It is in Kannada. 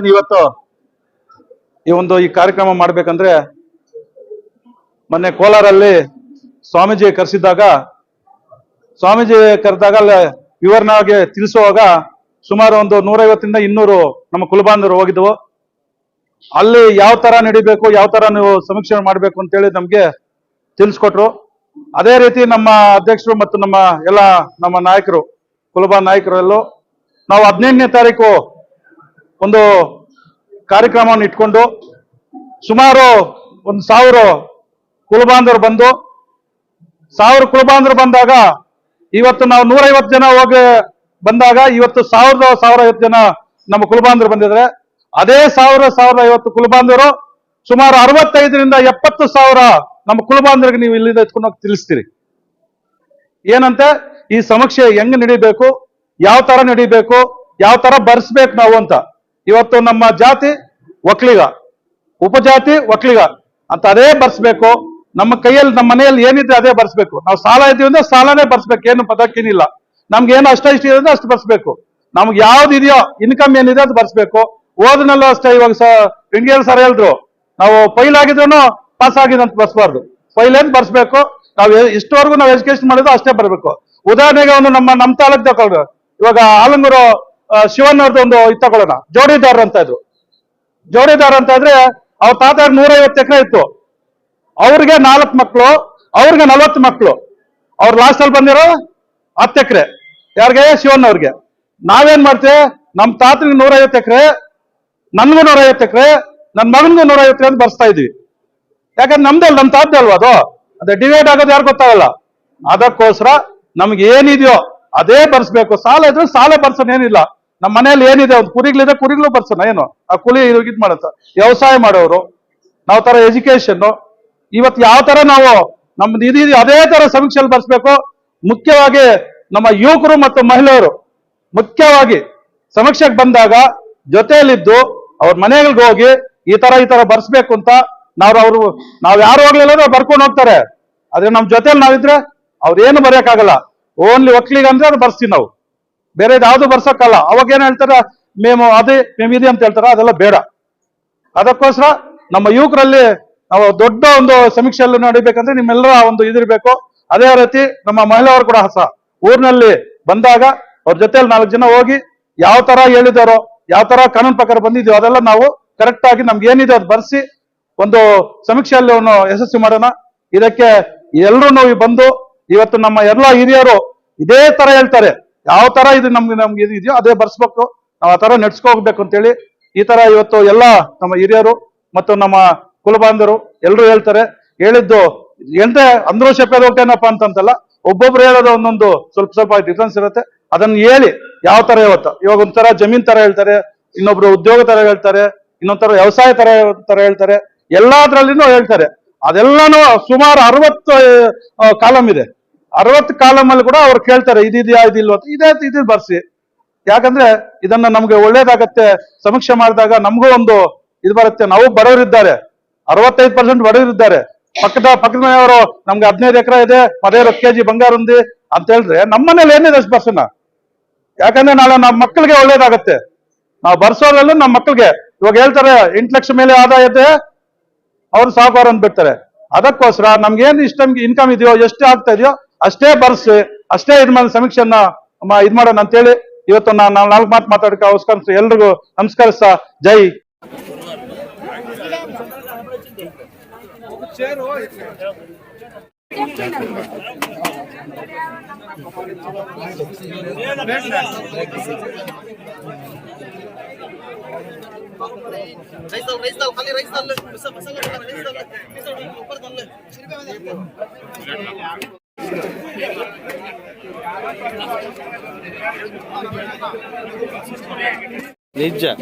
ಏನ್ ಇವತ್ತು ಈ ಒಂದು ಈ ಕಾರ್ಯಕ್ರಮ ಮಾಡ್ಬೇಕಂದ್ರೆ ಮೊನ್ನೆ ಕೋಲಾರಲ್ಲಿ ಸ್ವಾಮೀಜಿ ಕರೆಸಿದ್ದಾಗ, ಸ್ವಾಮೀಜಿ ಕರೆದಾಗ ಅಲ್ಲಿ ತಿಳಿಸುವಾಗ ಸುಮಾರು ಒಂದು ನೂರೈವತ್ತರಿಂದ ಇನ್ನೂರು ನಮ್ಮ ಕುಲಬಾಂಧವರು ಹೋಗಿದ್ವು ಅಲ್ಲಿ ಯಾವ ತರ ನಡಿಬೇಕು, ಯಾವ ತರ ನೀವು ಸಮೀಕ್ಷೆ ಮಾಡಬೇಕು ಅಂತೇಳಿ ನಮ್ಗೆ ತಿಳಿಸ್ಕೊಟ್ರು. ಅದೇ ರೀತಿ ನಮ್ಮ ಅಧ್ಯಕ್ಷರು ಮತ್ತು ನಮ್ಮ ಎಲ್ಲ ನಮ್ಮ ನಾಯಕರು ಕುಲಬಾ ನಾಯಕರು ಎಲ್ಲೋ ನಾವು ಹದಿನೆಂಟನೇ ತಾರೀಕು ಒಂದು ಕಾರ್ಯಕ್ರಮವನ್ನು ಇಟ್ಕೊಂಡು ಸುಮಾರು ಒಂದು ಸಾವಿರ ಕುಲಬಾಂಧವರು ಬಂದು, ಸಾವಿರ ಕುಲಬಾಂಧವರು ಬಂದಾಗ ಇವತ್ತು ನಾವು ನೂರೈವತ್ತು ಜನ ಹೋಗಿ ಬಂದಾಗ ಇವತ್ತು ಸಾವಿರದ ಸಾವಿರ ಐವತ್ತು ಜನ ನಮ್ಮ ಕುಲಬಾಂಧವರು ಬಂದಿದ್ದಾರೆ. ಅದೇ ಸಾವಿರ ಸಾವಿರದ ಐವತ್ತು ಕುಲಬಾಂಧವರು ಸುಮಾರು ಅರವತ್ತೈದರಿಂದ ಎಪ್ಪತ್ತು ಸಾವಿರ ನಮ್ಮ ಕುಲಬಾಂಧವರಿಗೆ ನೀವು ಇಲ್ಲಿಂದ ಎತ್ಕೊಂಡು ಹೋಗಿ ತಿಳಿಸ್ತೀರಿ. ಏನಂತೆ? ಈ ಸಮೀಕ್ಷೆ ಹೆಂಗ್ ನಡಿಬೇಕು? ಯಾವ ತರ ನಡಿಬೇಕು? ಯಾವ ತರ ಬರ್ಸ್ಬೇಕು ನಾವು ಅಂತ? ಇವತ್ತು ನಮ್ಮ ಜಾತಿ ಒಕ್ಲಿಗ ಉಪಜಾತಿ ಒಕ್ಲಿಗ ಅಂತ ಅದೇ ಬರ್ಸ್ಬೇಕು. ನಮ್ಮ ಕೈಯಲ್ಲಿ, ನಮ್ಮ ಮನೆಯಲ್ಲಿ ಏನಿದೆ ಅದೇ ಬರ್ಸ್ಬೇಕು. ನಾವು ಸಾಲ ಇದ್ದೀವಿ ಅಂದ್ರೆ ಸಾಲನೇ ಬರ್ಸ್ಬೇಕು. ಏನು ಪದಕ್ಕೇನಿಲ್ಲ. ನಮ್ಗೆ ಏನು ಅಷ್ಟ ಇಷ್ಟ ಇದೆ ಅಷ್ಟು ಬರ್ಸ್ಬೇಕು. ನಮ್ಗೆ ಯಾವ್ದು ಇದೆಯೋ ಇನ್ಕಮ್ ಏನಿದೆ ಅದು ಬರ್ಸ್ಬೇಕು. ಓದನಲ್ಲ ಅಷ್ಟೇ, ಇವಾಗ ಇಂಡಿಯನ್ ಸರ್ ಹೇಳಿದ್ರು, ನಾವು ಫೈಲ್ ಆಗಿದ್ರು ಪಾಸ್ ಆಗಿದೆ ಅಂತ ಬರ್ಸ್ಬಾರ್ದು. ಫೈಲ್ ಏನ್ ಬರ್ಸ್ಬೇಕು. ನಾವು ಇಷ್ಟವರೆಗೂ ನಾವು ಎಜುಕೇಶನ್ ಮಾಡಿದ್ರು ಅಷ್ಟೇ ಬರ್ಬೇಕು. ಉದಾಹರಣೆಗೆ ಒಂದು ನಮ್ಮ ನಮ್ಮ ತಾಲೂಕ್ ತಗೊಳ್ಳು ಇವಾಗ ಆಲಂಗೂರು ಶಿವನ್ ಅವ್ರದ್ದು ಒಂದು ಇದು ತಗೊಳ್ಳೋಣ. ಜೋಡಿದಾರ್ ಅಂತ ಇದ್ರು. ಜೋಡಿದಾರ್ ಅಂತ ಇದ್ರೆ ಅವ್ರ ತಾತ ನೂರೈವತ್ತು ಎಕರೆ ಇತ್ತು. ಅವ್ರಿಗೆ ನಾಲ್ಕು ಮಕ್ಕಳು ಅವ್ರಿಗೆ ನಲವತ್ತು ಮಕ್ಕಳು ಅವ್ರ ಲಾಸ್ಟ್ ಅಲ್ಲಿ ಬಂದಿರೋ ಹತ್ತು ಎಕರೆ. ಯಾರಿಗೆ? ಶಿವನ್ ಅವ್ರಿಗೆ ನಾವೇನ್ ಮಾಡ್ತೇವೆ? ನಮ್ ತಾತನಿಗೆ ನೂರೈವತ್ತು ಎಕರೆ, ನನ್ಗೂ ನೂರೈವತ್ತು ಎಕರೆ ನನ್ನ ಮಗನ್ಗೂ ನೂರೈವತ್ತು ಅಂತ ಬರ್ಸ್ತಾ ಇದ್ವಿ. ಯಾಕಂದ್ರೆ ನಮ್ದಲ್ಲ ನಮ್ ತಾತ ಅಲ್ವಾ ಅದು? ಅದೇ ಡಿವೈಡ್ ಆಗೋದು ಯಾರು ಗೊತ್ತಾಗಲ್ಲ. ಅದಕ್ಕೋಸ್ಕರ ನಮ್ಗೆ ಏನಿದೆಯೋ ಅದೇ ಬರ್ಸ್ಬೇಕು. ಸಾಲ ಇದ್ರೆ ಸಾಲ ಬರ್ಸೋಣ ಏನಿಲ್ಲ. ನಮ್ಮ ಮನೆಯಲ್ಲಿ ಏನಿದೆ, ಒಂದು ಕುರಿಗಳಿದೆ ಕುರಿಗಳು ಬರ್ಸೋಣ, ಏನು? ಆ ಕುಲಿ ಇದ್ ಮಾಡತ್ತ? ವ್ಯವಸಾಯ ಮಾಡೋರು, ನಾವು ತರ ಎಜುಕೇಶನ್ ಇವತ್ತು ಯಾವ ತರ ನಾವು ನಮ್ದು ಇದು ಅದೇ ತರ ಸಮೀಕ್ಷೆಯಲ್ಲಿ ಬರ್ಸ್ಬೇಕು. ಮುಖ್ಯವಾಗಿ ನಮ್ಮ ಯುವಕರು ಮತ್ತು ಮಹಿಳೆಯರು ಮುಖ್ಯವಾಗಿ ಸಮೀಕ್ಷೆಗೆ ಬಂದಾಗ ಜೊತೆಯಲ್ಲಿದ್ದು ಅವ್ರ ಮನೆಗಳಿಗೆ ಹೋಗಿ ಈ ತರ ಈ ತರ ಬರ್ಸ್ಬೇಕು ಅಂತ ನಾವು ಅವ್ರು, ನಾವ್ ಯಾರು ಹೋಗ್ಲಿಲ್ಲ ಬರ್ಕೊಂಡು ಹೋಗ್ತಾರೆ. ಆದ್ರೆ ನಮ್ ಜೊತೆಯಲ್ಲಿ ನಾವಿದ್ರೆ ಅವ್ರೇನು ಬರೆಯಕ್ಕಾಗಲ್ಲ. ಓನ್ಲಿ ಒಕ್ಲಿಗೆ ಅಂದ್ರೆ ಅದು ಬರ್ಸ್ತೀವಿ ನಾವು. ಬೇರೆ ಯಾವ್ದು ಬರ್ಸಕ್ಕಲ್ಲ. ಅವಾಗ ಏನ್ ಹೇಳ್ತಾರೆ? ಮೇಮು ಅದೇ ಮೇಮ್ ಇದೆ ಅಂತ ಹೇಳ್ತಾರ. ಅದೆಲ್ಲ ಬೇಡ. ಅದಕ್ಕೋಸ್ಕರ ನಮ್ಮ ಯುವಕರಲ್ಲಿ ನಾವು ದೊಡ್ಡ ಒಂದು ಸಮೀಕ್ಷೆಯಲ್ಲಿ ನಡಿಬೇಕಂದ್ರೆ ನಿಮ್ಮೆಲ್ಲರ ಒಂದು ಇದಿರ್ಬೇಕು. ಅದೇ ರೀತಿ ನಮ್ಮ ಮಹಿಳೆಯರು ಕೂಡ ಹಸ ಊರಿನಲ್ಲಿ ಬಂದಾಗ ಅವ್ರ ಜೊತೆಯಲ್ಲಿ ನಾಲ್ಕು ಜನ ಹೋಗಿ ಯಾವ ತರ ಹೇಳಿದಾರೋ, ಯಾವ ತರ ಕಾನೂನು ಪ್ರಕಾರ ಬಂದಿದ್ಯೋ ಅದೆಲ್ಲ ನಾವು ಕರೆಕ್ಟ್ ಆಗಿ ನಮ್ಗೆ ಏನಿದೆ ಅದು ಬರ್ಸಿ ಒಂದು ಸಮೀಕ್ಷೆಯಲ್ಲಿ ಅವನು ಯಶಸ್ವಿ ಮಾಡೋಣ. ಇದಕ್ಕೆ ಎಲ್ಲರೂ ನಾವು ಬಂದು ಇವತ್ತು ನಮ್ಮ ಎಲ್ಲ ಹಿರಿಯರು ಇದೇ ತರ ಹೇಳ್ತಾರೆ. ಯಾವ ತರ ಇದು ನಮ್ಗೆ ನಮ್ಗೆ ಇದು ಇದೆಯೋ ಅದೇ ಬರ್ಸ್ಬೇಕು. ನಾವು ಆ ತರ ನಡ್ಸ್ಕೋಗ್ಬೇಕು ಅಂತೇಳಿ ಈ ತರ ಇವತ್ತು ಎಲ್ಲ ನಮ್ಮ ಹಿರಿಯರು ಮತ್ತು ನಮ್ಮ ಕುಲಬಾಂಧರು ಎಲ್ಲರೂ ಹೇಳ್ತಾರೆ. ಹೇಳಿದ್ದು ಎಂತೆ ಅಂದ್ರೂ ಶಪೇದ ಹೊಟ್ಟೆನಪ್ಪ ಅಂತಂತಲ್ಲ, ಒಬ್ಬೊಬ್ರು ಹೇಳೋದು ಒಂದೊಂದು ಸ್ವಲ್ಪ ಸ್ವಲ್ಪ ಡಿಫ್ರೆನ್ಸ್ ಇರುತ್ತೆ. ಅದನ್ನ ಹೇಳಿ ಯಾವ ತರ ಇವತ್ತು. ಇವಾಗ ಒಂಥರ ಜಮೀನ್ ತರ ಹೇಳ್ತಾರೆ, ಇನ್ನೊಬ್ರು ಉದ್ಯೋಗ ತರ ಹೇಳ್ತಾರೆ, ಇನ್ನೊಂಥರ ವ್ಯವಸಾಯ ತರ ತರ ಹೇಳ್ತಾರೆ, ಎಲ್ಲಾದ್ರಲ್ಲಿನೂ ಹೇಳ್ತಾರೆ. ಅದೆಲ್ಲಾನು ಸುಮಾರು ಅರವತ್ತು ಕಾಲಂ ಇದೆ. ಅರವತ್ತು ಕಾಲಮ್ ಅಲ್ಲಿ ಕೂಡ ಅವ್ರು ಕೇಳ್ತಾರೆ ಇದಿದ್ಯಾ ಇದಿಲ್ವ ಅಂತ. ಇದೇ ಇದು ಬರ್ಸಿ. ಯಾಕಂದ್ರೆ ಇದನ್ನ ನಮ್ಗೆ ಒಳ್ಳೇದಾಗತ್ತೆ, ಸಮೀಕ್ಷೆ ಮಾಡಿದಾಗ ನಮಗೂ ಒಂದು ಇದು ಬರುತ್ತೆ. ನಾವು ಬಡವರಿದ್ದಾರೆ ಅರವತ್ತೈದು ಪರ್ಸೆಂಟ್ ಬಡವರಿದ್ದಾರೆ ಪಕ್ಕದ ಪಕ್ಕದ ಮನೆಯವರು ನಮ್ಗೆ ಹದಿನೈದು ಎಕರೆ ಇದೆ ಪದೇ ಕೆಜಿ ಬಂಗಾರ ఉంది ಅಂತ ಹೇಳಿದ್ರೆ ನಮ್ಮ ಮನೇಲಿ ಏನಿದೆ ಅಷ್ಟು ಯಾಕಂದ್ರೆ ನಾಳೆ ನಮ್ಮ ಮಕ್ಕಳಿಗೆ ಒಳ್ಳೇದಾಗತ್ತೆ. ನಾವು ಬರ್ಸೋದ್ರಲ್ಲೂ ನಮ್ಮ ಮಕ್ಕಳಿಗೆ. ಇವಾಗ ಹೇಳ್ತಾರೆ, ಎಂಟು ಲಕ್ಷ ಮೇಲೆ ಆದಾಯ ಇದೆ, ಅವ್ರು ಸಾಹುಕಾರ ಅಂತ ಬಿಡ್ತಾರೆ ಅದಕ್ಕೋಸ್ಕರ ನಮ್ಗೆ ಏನು ಇಷ್ಟ ಇನ್ಕಮ್ ಇದೆಯೋ, ಎಷ್ಟು ಆಗ್ತಾ ಇದೆಯೋ ಅಷ್ಟೇ ಬರ್ಸಿ, ಅಷ್ಟೇ ಇದ್ ಮಾಡಿ ಸಮೀಕ್ಷೆಯನ್ನ ಇದ್ ಮಾಡೋಣ ಅಂತೇಳಿ ಇವತ್ತು ನಾವು ನಾಲ್ಕು ಮಾತು ಮಾತಾಡಕ್ಕೆ ಅವಸ್ಕರಿಸ್ತು ಎಲ್ರಿಗೂ ನಮಸ್ಕರಿಸ ಜೈ নির্জা